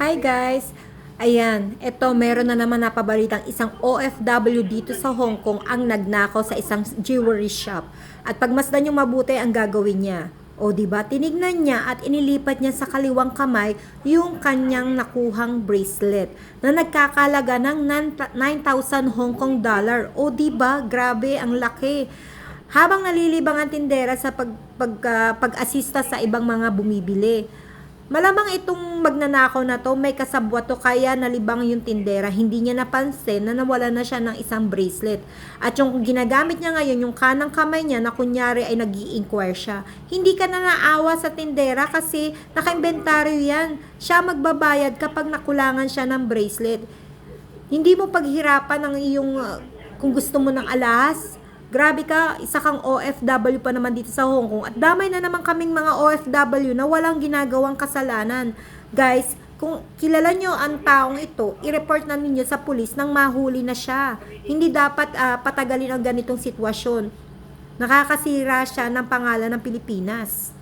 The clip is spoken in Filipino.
Hi guys! Ayan, eto meron na naman napabalitang isang OFW dito sa Hong Kong ang nagnakaw sa isang jewelry shop. At pagmasdan yung mabuti ang gagawin niya. O di ba tinignan niya at inilipat niya sa kaliwang kamay yung kanyang nakuhang bracelet na nagkakalaga ng 9,000 Hong Kong dollar. O di ba grabe ang laki. Habang nalilibang ang tindera sa pag, pag, ah, pag-asista sa ibang mga bumibili. Malamang itong magnanakaw na to may kasabwat to kaya nalibang yung tindera. Hindi niya napansin na nawala na siya ng isang bracelet. At yung ginagamit niya ngayon, yung kanang kamay niya na kunyari ay nag inquire siya. Hindi ka na naawa sa tindera kasi naka-inventaryo yan. Siya magbabayad kapag nakulangan siya ng bracelet. Hindi mo paghirapan ng iyong uh, kung gusto mo ng alas. Grabe ka, isa kang OFW pa naman dito sa Hong Kong. At damay na naman kaming mga OFW na walang ginagawang kasalanan. Guys, kung kilala nyo ang taong ito, i-report na ninyo sa pulis nang mahuli na siya. Hindi dapat ah, patagalin ang ganitong sitwasyon. Nakakasira siya ng pangalan ng Pilipinas.